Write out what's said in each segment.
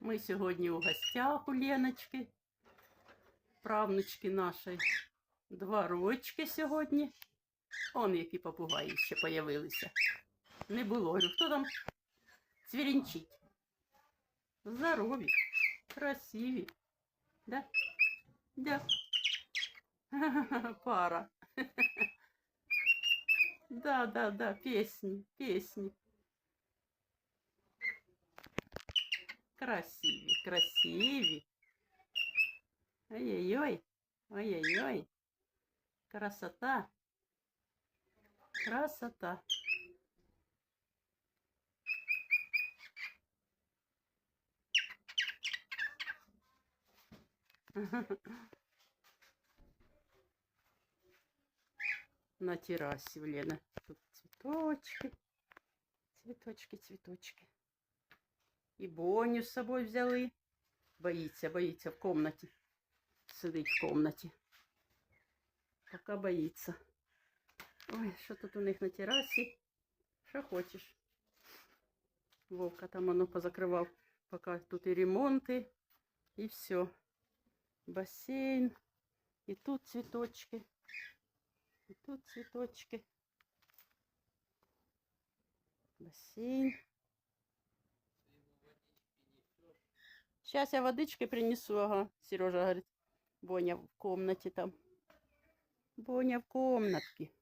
Ми сьогодні у гостях у Леночки, правнучки нашої. Два рочки сьогодні. Он які попугаї ще появилися. Не було. Говорю, хто там цвірінчить? Здорові, красиві. Да? Да. Пара. Да, да, да, песни, песни. Красиві, красиві. Ой-ой-ой, ой-ой-ой. Красота. Красота. На террасе, Лена. Тут цветочки. Цветочки, цветочки. І Боню з собою взяли. Боїться, боїться в комнаті. Сидить в комнаті. Пока боїться. Ой, що тут у них на терасі? Що хочеш? Вовка там воно позакривав. Поки тут і ремонти, і все. Басейн. І тут цвіточки. І тут цвіточки. Бассейн. Сейчас я водички принесу, ага. Сережа говорит, Боня в комнате там. Боня в комнатке.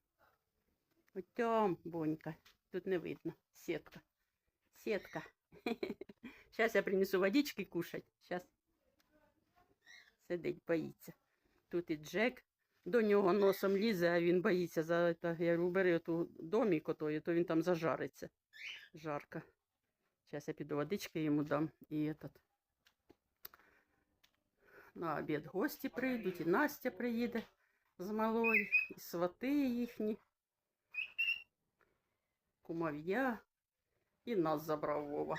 Вот там, Бонька. Тут не видно. Сетка. Сетка. Сейчас я принесу водички кушать. Сейчас. Сидить, боїться. Тут і Джек до нього носом лізе, а він боїться за це. Я говорю, бери отої, то він там зажариться. Жарко. Зараз я піду водички йому дам і этот. На обід гості прийдуть, і Настя приїде з малою, і свати їхні, кумов'я, і нас забрав Вова.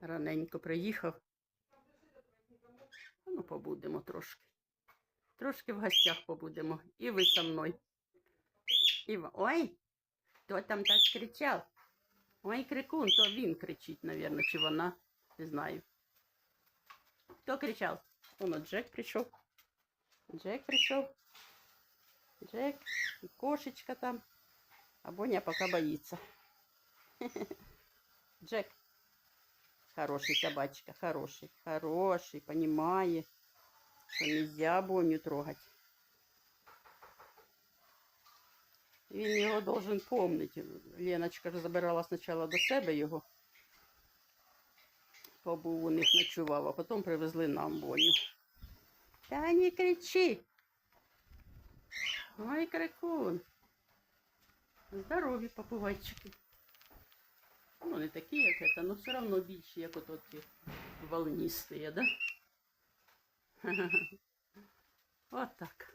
Раненько приїхав. Ну, побудемо трошки. Трошки в гостях побудемо. І ви со мною. І... Ой, хто там так кричав? Ой, крикун, то він кричить, напевно, чи вона. Не знаю. Хто кричав? Воно Джек прийшов. Джек прийшов. Джек і кошечка там. А Боня поки боїться. Джек. Хороший собачка, хороший, хороший, понимает, что нельзя Боню трогать. Він його должен помнити. Леночка забирала спочатку до себе його. Побув у них ночував, а потім привезли нам Боню. Та не кричи. Ой, крикун. Здорові попугайчики. Ну, не такі, як це, але все одно більші, як от ті волнисті, да? От так.